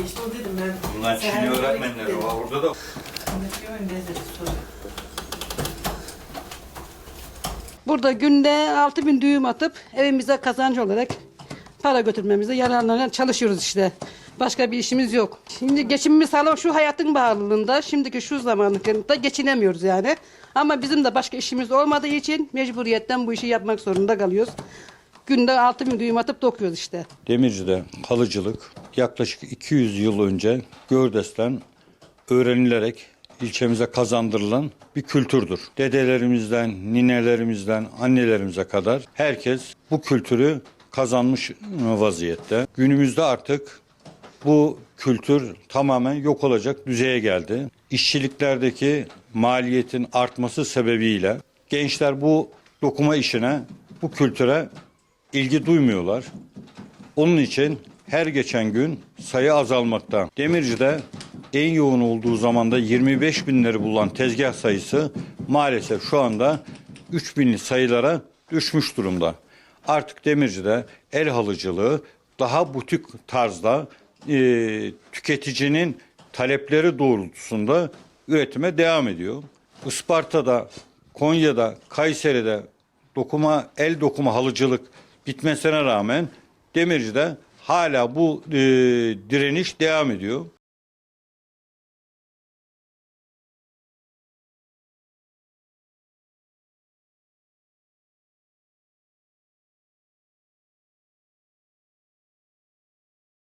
işte o dedim ben. Bunlar Çin Seher Nur'a öğretmenleri var. Orada da. Burada günde 6000 bin düğüm atıp evimize kazanç olarak para götürmemize yararlanan çalışıyoruz işte. Başka bir işimiz yok. Şimdi geçimimiz sağlamak şu hayatın bağlılığında, şimdiki şu zamanlıkta geçinemiyoruz yani. Ama bizim de başka işimiz olmadığı için mecburiyetten bu işi yapmak zorunda kalıyoruz. Günde 6000 bin düğüm atıp dokuyoruz işte. Demirci'de kalıcılık yaklaşık 200 yıl önce Gördes'ten öğrenilerek ilçemize kazandırılan bir kültürdür. Dedelerimizden, ninelerimizden, annelerimize kadar herkes bu kültürü kazanmış vaziyette. Günümüzde artık bu kültür tamamen yok olacak düzeye geldi. İşçiliklerdeki maliyetin artması sebebiyle gençler bu dokuma işine, bu kültüre ilgi duymuyorlar. Onun için her geçen gün sayı azalmakta. Demirci'de en yoğun olduğu zamanda 25 binleri bulan tezgah sayısı maalesef şu anda 3 binli sayılara düşmüş durumda. Artık Demirci'de el halıcılığı daha butik tarzda e, tüketicinin talepleri doğrultusunda üretime devam ediyor. Isparta'da, Konya'da, Kayseri'de dokuma, el dokuma halıcılık bitmesine rağmen Demirci'de hala bu e, direniş devam ediyor.